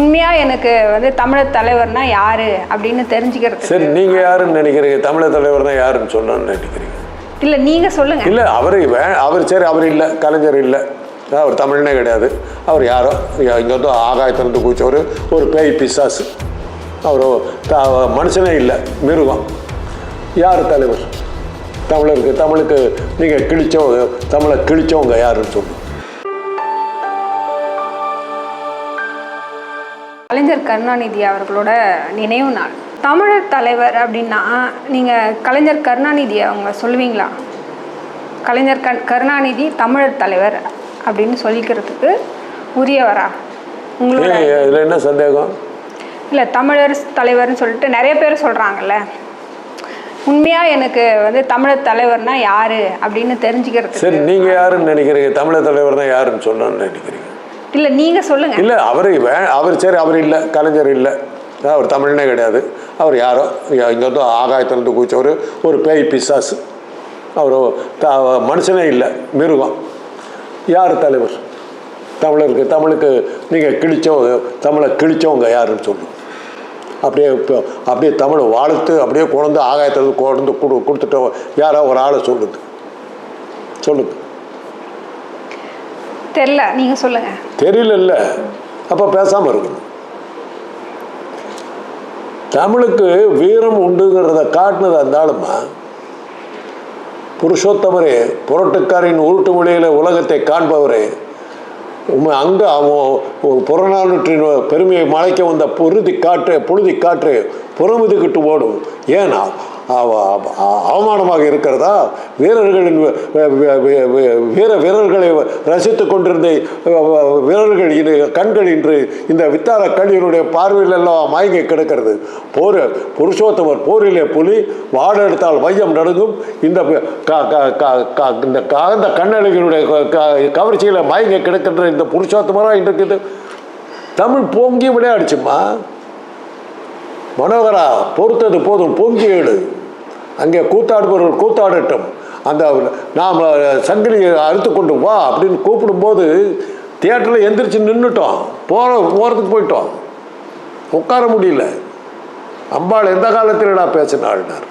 உண்மையாக எனக்கு வந்து தமிழர் தலைவர்னா யாரு அப்படின்னு தெரிஞ்சுக்கிறது சரி நீங்க யாருன்னு நினைக்கிறீங்க? தமிழர் தலைவர்னா யாருன்னு சொல்லணும்னு நினைக்கிறீங்க? இல்லை நீங்கள் சொல்லுங்க. இல்லை அவர் அவர் சரி அவர் இல்லை கலைஞர் இல்லை. அவர் தமிழ்னே கிடையாது. அவர் யாரோ இங்கே வந்து ஆகாயத்திலிருந்து குதிச்சவர் ஒரு பேய் பிசாசு. அவர் மனுஷனே இல்லை மிருகம். யார் தலைவர்? தமிழருக்கு தமிழுக்கு நீங்கள் கிழிச்சவங்க தமிழை கிழிச்சவங்க யாருன்னு சொல்லுங்க. கலைஞர் கருணாநிதி அவர்களோட நினைவு நாள். தமிழர் தலைவர் அப்படின்னா நீங்கள் கலைஞர் கருணாநிதி அவங்க சொல்லுவீங்களா? கலைஞர் கண் கருணாநிதி தமிழர் தலைவர் அப்படின்னு சொல்லிக்கிறதுக்கு உரியவரா? உங்களோட இதில் என்ன சந்தேகம்? இல்லை தமிழர் தலைவர்னு சொல்லிட்டு நிறைய பேர் சொல்கிறாங்கல்ல உண்மையாக எனக்கு வந்து தமிழர் தலைவர்னா யாரு அப்படின்னு தெரிஞ்சுக்கிறது சரி நீங்கள் யாருன்னு நினைக்கிறீங்க? தமிழர் தலைவர்னா யாருன்னு சொல்லணும்னு நினைக்கிறீங்க? இல்லை நீங்கள் சொல்லுங்க. இல்லை அவர் வே அவர் சரி அவர் இல்லை கலைஞர் இல்லை. அவர் தமிழ்னே கிடையாது. அவர் யாரோ இங்கே வந்து ஆகாயத்திலிருந்து குதிச்சவர் ஒரு பேய் பிசாசு. அவர் மனுஷனே இல்லை மிருகம். யார் தலைவர்? தமிழருக்கு தமிழுக்கு நீங்கள் கிழிச்சவங்க தமிழை கிழிச்சவங்க யாருன்னு சொல்லுங்க அப்படியே இப்போ அப்படியே தமிழை வாழ்த்து அப்படியே கொண்டு ஆகாயத்திலிருந்து கொண்டு கொடு கொடுத்துட்டு யாரோ ஒரு ஆளை சொல்லுது. சொல்லுங்க தெரில நீங்கள் சொல்லுங்கள் தெரியல அப்போ பேசாமல் இருக்கணும் தமிழுக்கு வீரம் உண்டுங்கிறத காட்டினது இருந்தாலுமா புருஷோத்தமரே புரட்டுக்காரின் உருட்டு மொழியில் உலகத்தை காண்பவரே உண்மை அங்கே அவன் புறநானூற்றின் பெருமையை மலைக்க வந்த பொருதி காற்று புழுதி காற்று புறமுதுகிட்டு ஓடும். ஏன்னா அவமானமாக இருக்கிறதா? வீரர்களின் வீர வீரர்களை ரசித்து கொண்டிருந்த வீரர்கள் இது கண்கள் இன்று இந்த வித்தார கல்வியினுடைய பார்வையில் எல்லாம் மயங்கி கிடக்கிறது. போர் புருஷோத்தமர் போரிலே புலி வாடெடுத்தால் மையம் நடுங்கும். இந்த இந்த காந்த கண்ணழகினுடைய க- கவர்ச்சியில் மயங்கி கிடக்கின்ற இந்த புருஷோத்தமராக இன்றைக்கு தமிழ் பொங்கி விளையாடுச்சுமா மனோகரா பொறுத்தது போதும் பொங்கி ஏடு அங்கே கூத்தாடுபவர்கள் கூத்தாடட்டும். அந்த நாம் சங்கிலியை அறுத்து கொண்டு வா அப்படின்னு கூப்பிடும்போது தியேட்டரில் எந்திரிச்சு நின்றுட்டோம் போகிற போகிறதுக்கு போயிட்டோம். உட்கார முடியல. அம்பாள் எந்த காலத்திலடா பேசினாள்னார்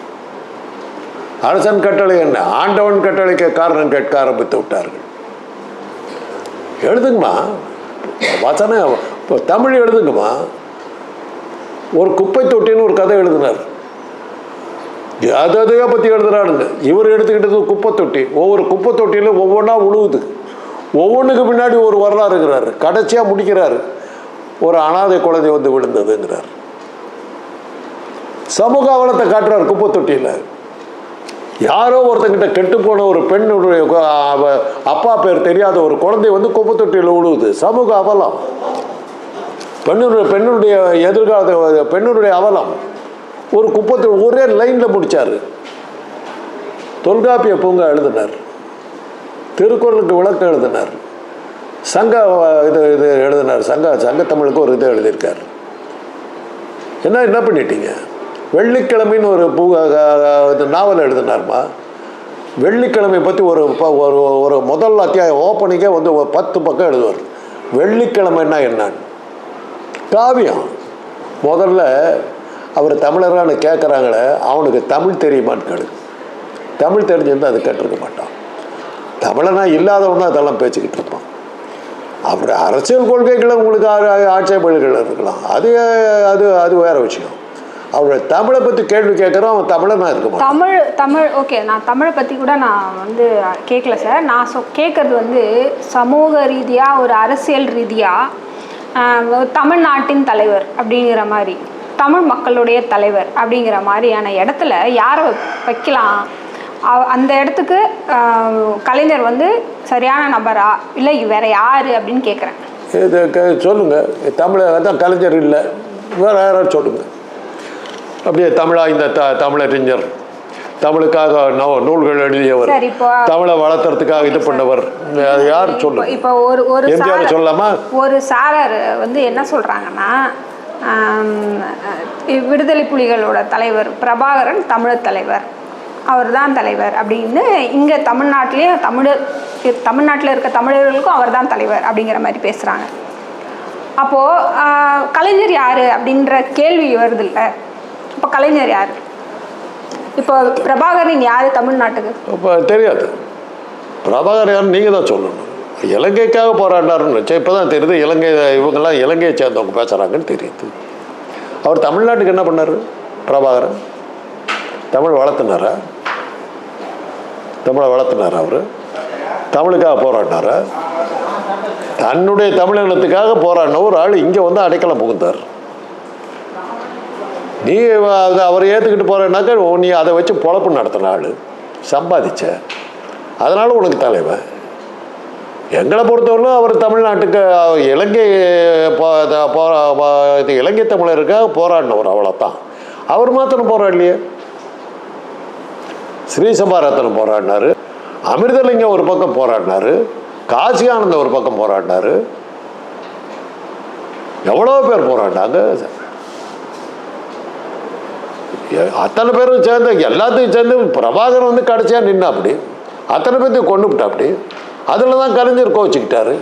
அரசன் கட்டளை என்ன? ஆண்டவன் கட்டளைக்கு காரணம் கேட்க ஆரம்பித்து விட்டார்கள். எழுதுங்கம்மா. வசனம் இப்போ தமிழ் எழுதுங்கம்மா. ஒரு குப்பை தொட்டின்னு ஒரு கதை எழுதினார். அது பற்றி எழுதுறாருங்க. இவர் எடுத்துக்கிட்டது குப்பை தொட்டி. ஒவ்வொரு குப்பை தொட்டியிலும் ஒவ்வொன்றா உழுவுது. ஒவ்வொன்றுக்கு பின்னாடி ஒரு வரலாறு இருக்கிறார். கடைசியாக முடிக்கிறாரு. ஒரு அனாதை குழந்தை வந்து விழுந்ததுங்கிறார். சமூக அவலத்தை காட்டுறார் குப்பை தொட்டியில். யாரோ ஒருத்தங்கிட்ட கெட்டு போன ஒரு பெண்ணுடைய அப்பா பேர் தெரியாத ஒரு குழந்தை வந்து குப்பை தொட்டியில் விழுவுது சமூக அவலம். பெண்ணுடைய பெண்ணுடைய எதிர்காலத்தை பெண்ணுடைய அவலம். ஒரு குப்பத்தில் ஒரே லைனில் முடிச்சாரு. தொல்காப்பிய பூங்கா எழுதினார். திருக்குறளுக்கு விளக்கம் எழுதினார். சங்க இது இது எழுதினார். சங்க சங்கத்தமிழுக்கு ஒரு இது எழுதியிருக்கார். என்ன என்ன பண்ணிட்டீங்க? வெள்ளிக்கிழமைன்னு ஒரு பூ இது நாவல் எழுதினார்மா? வெள்ளிக்கிழமை பற்றி ஒரு ப- ஒரு ஒரு முதல் அத்தியாயம் ஓப்பனிங்கே வந்து ஒரு பத்து பக்கம் எழுதுவார். வெள்ளிக்கிழமைன்னா என்னன்னு? காவியம். முதல்ல அவர் தமிழரான கேட்குறாங்களே அவனுக்கு தமிழ் தெரியுமான்னு கேளு. தமிழ் தெரிஞ்சிருந்தால் அது கேட்டிருக்க மாட்டான். தமிழனா இல்லாதவனா அதெல்லாம் பேசிக்கிட்டு இருப்பான். அப்படி அரசியல் கொள்கைகளை உங்களுக்கு ஆ- ஆட்சேபனைகள் இருக்கலாம். அது அது அது வேற விஷயம். அவருடைய தமிழை பற்றி கேள்வி கேட்குறோம் அவன் தமிழனாக இருக்க தமிழ் தமிழ் ஓகே நான் தமிழை பற்றி கூட நான் வந்து கேட்கல சார். நான் சொ கேட்குறது வந்து சமூக ரீதியாக ஒரு அரசியல் ரீதியாக தமிழ்நாட்டின் தலைவர் அப்படிங்கிற மாதிரி தமிழ் மக்களுடைய தலைவர் அப்படிங்கிற மாதிரியான இடத்துல யாரை வைக்கலாம்? அந்த இடத்துக்கு கலைஞர் வந்து சரியான நபரா? இல்லை வேற யாரு அப்படின்னு கேட்குறேன் இது சொல்லுங்க. தமிழக தான் கலைஞர் இல்லை. வேற யாராவது சொல்லுங்க. அப்படியே தமிழா இந்த த தமிழறிஞர். தமிழுக்காக நூல்கள் எழுதியவர். தமிழை வளர்த்துறதுக்காக இது பண்ணவர். அது யார் சொல்லுங்க இப்போ ஒரு ஒரு எம்ஜிஆர் சார- சொல்லலாமா? ஒரு சாரர் வந்து என்ன சொல்கிறாங்கன்னா விடுதலை புலிகளோட தலைவர் பிரபாகரன் தமிழர் தலைவர். அவர் தான் தலைவர் அப்படின்னு இங்கே தமிழ்நாட்டிலேயும் தமிழர் தமிழ்நாட்டில் இருக்க தமிழர்களுக்கும் அவர் தான் தலைவர் அப்படிங்கிற மாதிரி பேசுகிறாங்க அப்போது கலைஞர் யார் அப்படின்ற கேள்வி வருது இல்லை இப்போ கலைஞர் யார்? இப்போ பிரபாகரன் யார் தமிழ்நாட்டுக்கு? இப்போ தெரியாது. பிரபாகர் யார் நீங்கள் தான் சொல்லணும். இலங்கைக்காக போராடினாருன்னு வச்சா இப்போ தான் தெரியுது இலங்கை இவங்கெல்லாம் இலங்கையை சேர்ந்தவங்க பேசுகிறாங்கன்னு தெரியுது. அவர் தமிழ்நாட்டுக்கு என்ன பண்ணார் பிரபாகரன்? தமிழ் வளர்த்துனாரா? தமிழை வளர்த்துனாரா அவர்? தமிழுக்காக போராடினாரா? தன்னுடைய தமிழினத்துக்காக போராடின ஒரு ஆள் இங்கே வந்து அடைக்கலம் புகுந்தார். நீ அதை அவரை ஏற்றுக்கிட்டு போகிறேன்னாக்கா நீ அதை வச்சு பொழப்பு நடத்தின ஆள். சம்பாதிச்ச. அதனால் உனக்கு தலைவன் எங்களை பொறுத்தவரையிலும் அவர் தமிழ்நாட்டுக்கு இலங்கை போ- இது இலங்கை தமிழருக்காக போராடினவர் அவ்வளோத்தான் அவர் மாத்திரம் போராடலையே. ஸ்ரீசபாரத்தனம் போராடினாரு. அமிர்தலிங்கம் ஒரு பக்கம் போராடினாரு. காசி ஆனந்தம் ஒரு பக்கம் போராடினாரு. எவ்வளோ பேர் போராடினாங்க? அத்தனை பேரும் சேர்ந்து எல்லாத்தையும் சேர்ந்து பிரபாகரன் வந்து கடைசியாக நின்னா அப்படி. அத்தனை பேர்த்தையும் கொண்டு விட்டா அப்படி. அதில் தான் கலைஞர் கோச்சிக்கிட்டாரு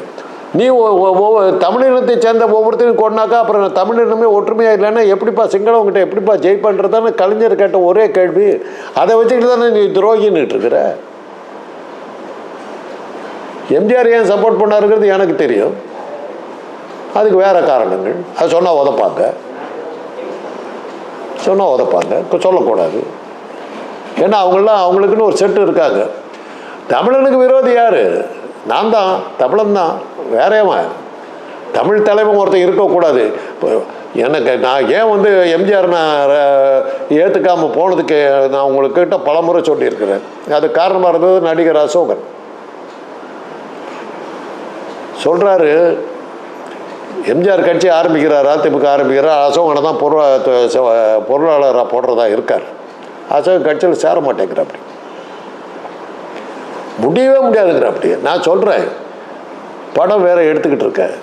நீ ஒ- ஒவ்வொரு தமிழினத்தை சேர்ந்த ஒவ்வொருத்தையும் கொண்டாக்கா அப்புறம் தமிழினமே ஒற்றுமையாக இல்லைன்னா எப்படிப்பா சிங்களவங்கிட்ட எப்படிப்பா ஜெயிப்பான்றதானே கலைஞர் கேட்ட ஒரே கேள்வி. அதை வச்சுக்கிட்டு தானே நீ துரோகின்னுட்டு இருக்கிற? எம்ஜிஆர் ஏன் சப்போர்ட் பண்ணாருங்கிறது எனக்கு தெரியும். அதுக்கு வேறு காரணங்கள். அது சொன்னால் உதப்பாங்க. சொன்னால் உதப்பாங்க. இப்போ சொல்லக்கூடாது. ஏன்னா அவங்களாம் அவங்களுக்குன்னு ஒரு செட்டு இருக்காங்க. தமிழனுக்கு விரோதி யார்? நான் தான். தமிழன் தான். வேறேவன் தமிழ் தலைவன் ஒருத்தன் இருக்கக்கூடாது. இப்போ எனக்கு நான் ஏன் வந்து எம்ஜிஆர் நான் ஏற்றுக்காமல் போனதுக்கு நான் உங்கள்கிட்ட பலமுறை சொல்லியிருக்கிறேன். அது காரணமாக இருந்தது நடிகர் அசோகன். சொல்கிறாரு எம்ஜிஆர் கட்சி ஆரம்பிக்கிறார் அதிமுக ஆரம்பிக்கிறார் அசோகனை தான் பொருளா பொருளாளராக போடுறதா இருக்கார். அசோகன் கட்சியில் சேர மாட்டேங்கிற அப்படி. முடியவே முடியாதுங்கிற அப்படி. நான் சொல்கிறேன் படம் வேற எடுத்துக்கிட்டு இருக்கேன்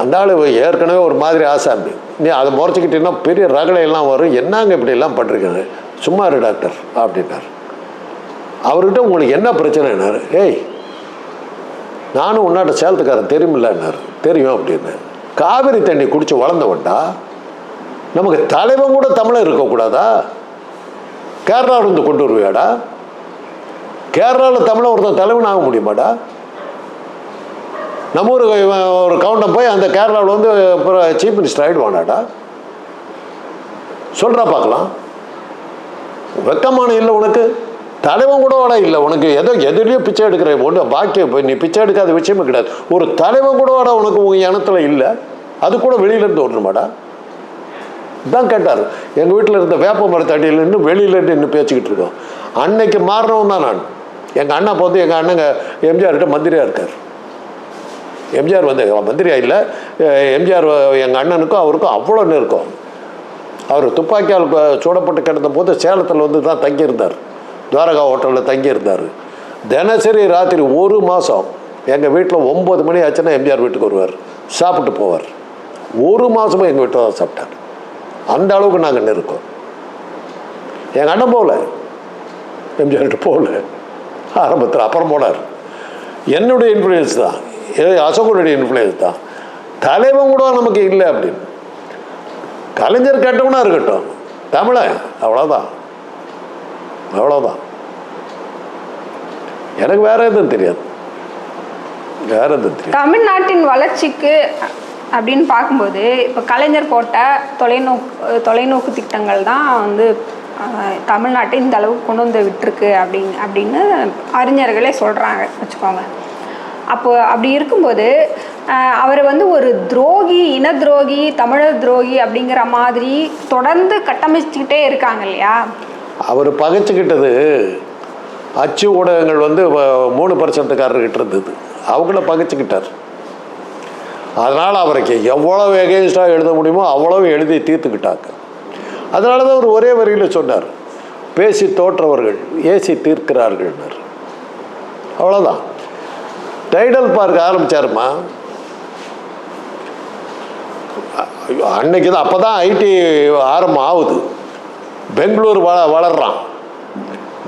அந்த ஆள் ஏற்கனவே ஒரு மாதிரி ஆசாமி நீ அதை முறைச்சிக்கிட்டீங்கன்னா பெரிய ரகலையெல்லாம் வரும். என்னங்க இப்படி எல்லாம் பண்ணுறீங்க சும்மா இரு டாக்டர் அப்படின்னார். அவர்கிட்ட உங்களுக்கு என்ன பிரச்சனைனாரு? ஏய் நானும் உன்னாட்ட சேலத்துக்காரன் தெரியுமில்லன்னாரு. தெரியும் அப்படின்னு. காவிரி தண்ணி குடிச்சு வளர்ந்தவன்டா நமக்கு தலைவன் கூட தமிழன் இருக்கக்கூடாதா? கேரளாவிலிருந்து கொண்டு வருவியாடா? கேரளாவில் தமிழை ஒருத்தன் தலைவன் ஆக முடியுமாடா? நம்ம ஒரு ஒரு கவுண்டம் போய் அந்த கேரளாவில் வந்து சீஃப் மினிஸ்டர் ஆகிடுவானாடா சொல்கிறா பார்க்கலாம். வெக்கமான இல்லை உனக்கு? தலைவன் கூட வாடா இல்லை உனக்கு ஏதோ எதுலேயோ பிச்சை எடுக்கிற ஒன்று பாக்கியம் நீ பிச்சை எடுக்காத விஷயமே கிடையாது. ஒரு தலைவன் கூட வாடா உனக்கு உங்கள் இனத்தில் இல்லை. அது கூட வெளியிலேருந்து வரணுமாடா? தான் கேட்டார். எங்கள் வீட்டில் இருந்த வேப்ப மரத்தடியில் நின்று வெளியிலேருந்து இன்னும் பேசிக்கிட்டு இருக்கோம். அன்னைக்கு மாறினவன் தான் நான். எங்கள் அண்ணா பார்த்து எங்கள் அண்ணங்க எம்ஜிஆர்கிட்ட மந்திரியாக இருக்கார். எம்ஜிஆர் வந்து மந்திரியா இல்லை. எம்ஜிஆர் எங்கள் அண்ணனுக்கும் அவருக்கும் அவ்வளோ நெருக்கம். அவர் துப்பாக்கியால் சூடப்பட்டு கிடந்த போது சேலத்தில் வந்து தான் தங்கியிருந்தார். துவாரகா ஹோட்டலில் தங்கியிருந்தார். தினசரி ராத்திரி ஒரு மாதம் எங்கள் வீட்டில் ஒம்பது மணி ஆச்சுன்னா எம்ஜிஆர் வீட்டுக்கு வருவார். சாப்பிட்டு போவார். ஒரு மாதமும் எங்கள் வீட்டில் தான் சாப்பிட்டார். அந்த அளவுக்கு நாங்கள் இருக்கோம் எங்கள் அண்ணன் போகல. எம்ஜிஆர்கிட்ட போகல. ஆரம்பத்தில் அப்புறம் போனார். என்னுடைய இன்ஃப்ளூயன்ஸ் தான். அசோகனுடைய இன்ஃப்ளூயன்ஸ் தான். தலைவன் கூட நமக்கு இல்லை அப்படின்னு. கலைஞர் கேட்டவனா இருக்கட்டும். தமிழன். அவ்வளோதான் அவ்வளோதான் எனக்கு வேற எதுவும் தெரியாது. வேற எதுவும் தெரியாது. தமிழ்நாட்டின் வளர்ச்சிக்கு அப்படின்னு பார்க்கும்போது இப்போ கலைஞர் போட்ட தொலைநோக்கு தொலைநோக்கு திட்டங்கள் தான் வந்து தமிழ்நாட்டை இந்த அளவுக்கு கொண்டு வந்து விட்டுருக்கு அப்படின்னு அப்படின்னு அறிஞர்களே சொல்கிறாங்க வச்சுக்கோங்க. அப்போ அப்படி இருக்கும்போது அவர் வந்து ஒரு துரோகி இன துரோகி தமிழர் துரோகி அப்படிங்கிற மாதிரி தொடர்ந்து கட்டமைச்சிக்கிட்டே இருக்காங்க இல்லையா? அவர் பகைச்சிக்கிட்டது அச்சு ஊடகங்கள் வந்து மூணு பர்சன்ட்டுக்காரர்கிட்ட இருந்தது. அவங்கள பகைச்சிக்கிட்டார். அதனால் அவருக்கு எவ்வளவு எகெயின்ஸ்டாக எழுத முடியுமோ அவ்வளவு எழுதி தீர்த்துக்கிட்டாங்க. அதனால தான் அவர் ஒரே வரியில் சொன்னார் பேசி தோற்றவர்கள் ஏசி தீர்க்கிறார்கள்னார். அவ்வளோதான் டைடல் பார்க்க ஆரம்பித்தாருமா அன்னைக்கு தான் அப்போ தான் ஐடி ஆரம்பம் ஆகுது. பெங்களூர் வள வளர்றான்.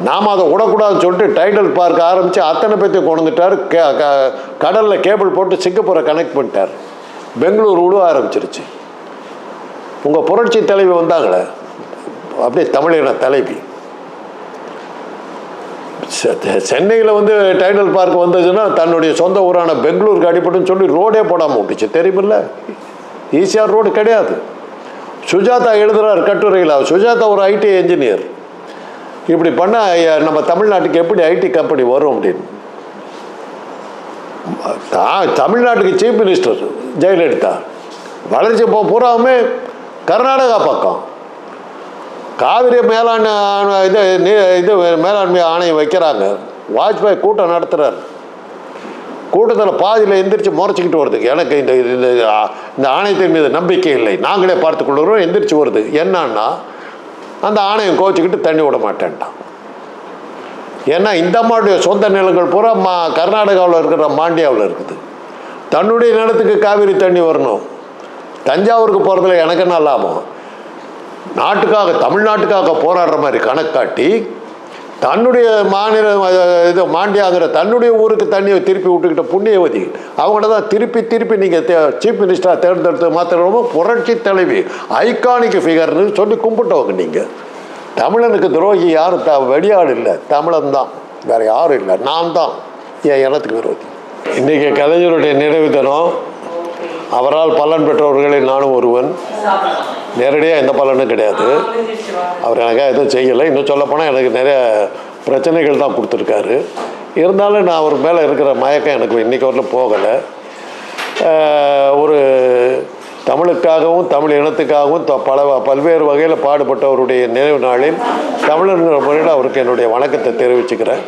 நாம் அதை விடக்கூடாதுன்னு சொல்லிட்டு டைடல் பார்க் ஆரம்பித்து அத்தனை பேர்த்தையும் கொண்டுட்டார் கே க கடலில் கேபிள் போட்டு சிங்கப்பூரை கனெக்ட் பண்ணிட்டார். பெங்களூர் விட ஆரம்பிச்சிருச்சு. உங்கள் புரட்சி தலைவி வந்தாங்களே அப்படியே தமிழின தலைவி. சென்னையில் வந்து டைடல் பார்க் வந்ததுன்னா தன்னுடைய சொந்த ஊரான பெங்களூருக்கு அடிப்பட்டுன்னு சொல்லி ரோடே போடாமல் விட்டுச்சு. தெரியுமில்ல? ஈஸியாக ரோடு கிடையாது. சுஜாதா எழுதுறார் கட்டுரையில் சுஜாதா ஒரு ஐடி என்ஜினியர் இப்படி பண்ணால் நம்ம தமிழ்நாட்டுக்கு எப்படி ஐடி கம்பெனி வரும் அப்படின்னு. தா- தமிழ்நாட்டுக்கு சீஃப் மினிஸ்டர் ஜெயலலிதா. வளர்ச்சி இப்போ பூராவுமே கர்நாடகா பக்கம். காவிரி மேலாண்மை ஆணை- இது இது மேலாண்மை ஆணையம் வைக்கிறாங்க. வாஜ்பாய் கூட்டம் நடத்துகிறார் கூட்டத்தில் பாதியில் எந்திரிச்சு முறைச்சிக்கிட்டு வருது. எனக்கு இந்த இந்த இந்த ஆணையத்தின் மீது நம்பிக்கை இல்லை. நாங்களே பார்த்து கொள்கிறோம் எந்திரிச்சு வருது. என்னன்னா அந்த ஆணையம் கோச்சிக்கிட்டு தண்ணி விட மாட்டேன்ட்டான். ஏன்னா இந்த அம்மாவுடைய சொந்த நிலங்கள் பூரா மா கர்நாடகாவில் இருக்கிற மாண்டியாவில் இருக்குது. தன்னுடைய நிலத்துக்கு காவிரி தண்ணி வரணும். தஞ்சாவூருக்கு போகிறதுல எனக்கு என்ன லாபம்? நாட்டுக்காக தமிழ்நாட்டுக்காக போராடுற மாதிரி கணக்காட்டி தன்னுடைய மாநில இது மாண்டியாங்கிற தன்னுடைய ஊருக்கு தண்ணியை திருப்பி விட்டுக்கிட்ட புண்ணியவதி அவங்கள தான் திருப்பி திருப்பி நீங்கள் சீஃப் மினிஸ்டராக தேர்ந்தெடுத்து மாத்திரமோ புரட்சி தலைவி ஐகானிக் ஃபிகர்னு சொல்லி கும்பிட்டவங்க நீங்கள் தமிழனுக்கு துரோகி யாரும் த வெடியாள் இல்லை. தமிழன் தான். வேறு யாரும் இல்லை. நான் தான். என் இனத்துக்கு விரோதி. இன்றைக்கி கலைஞருடைய நினைவு தினம் அவரால் பலன் பெற்றவர்களில் நானும் ஒருவன். நேரடியாக எந்த பலனும் கிடையாது. அவர் எனக்காக எதுவும் செய்யலை. இன்னும் சொல்லப்போனால் எனக்கு நிறைய பிரச்சனைகள் தான் கொடுத்துருக்காரு. இருந்தாலும் நான் அவர் மேலே இருக்கிற மயக்கம் எனக்கு இன்னைக்கு வரலும் போகலை. ஒரு தமிழுக்காகவும் தமிழ் இனத்துக்காகவும் த- பல பல்வேறு வகையில் பாடுபட்டவருடைய நினைவு நாளில் தமிழர்கள் முறையில் அவருக்கு என்னுடைய வணக்கத்தை தெரிவிச்சுக்கிறேன்.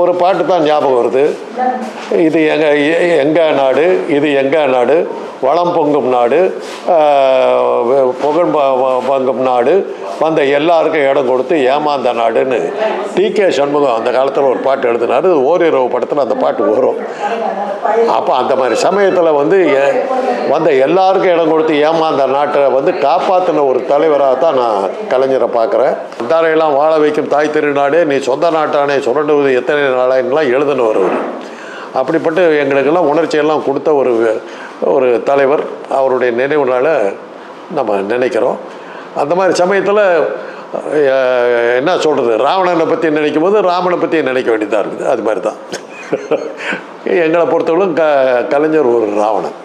ஒரு பாட்டு தான் ஞாபகம் வருது. இது எங்கள் எங்கள் நாடு இது எங்கள் நாடு வளம் பொங்கும் நாடு புகழ் ப- பொங்கும் நாடு வந்த எல்லாருக்கும் இடம் கொடுத்து ஏமாந்த நாடுன்னு டி கே சண்முகம் அந்த காலத்தில் ஒரு பாட்டு எழுதினார். ஓரிரவு படத்தில் அந்த பாட்டு வரும். அப்போ அந்த மாதிரி சமயத்தில் வந்து வந்த எல்லாருக்கும் இடம் கொடுத்து ஏமாந்த நாட்டை வந்து காப்பாற்றின ஒரு தலைவராக தான் நான் கலைஞரை பார்க்குறேன். அந்தாரையெல்லாம் வாழ வைக்கும் தாய் திருநாடே நீ சொந்த நாட்டானே சுரண்டுவது எத்தனை நாளாயின்லாம் எழுதினவர் அவர். அப்படிப்பட்ட எங்களுக்கெல்லாம் உணர்ச்சியெல்லாம் கொடுத்த ஒரு ஒரு தலைவர் அவருடைய நினைவு நாளை நம்ம நினைக்கிறோம். அந்த மாதிரி சமயத்தில் என்ன சொல்கிறது ராவணனை பற்றி நினைக்கும் போது ராமனை பற்றி நினைக்க வேண்டியதாக இருக்குது. அது மாதிரி தான் எங்களை பொறுத்தவரைக்கும் க கலைஞர் ஒரு ராவணன்.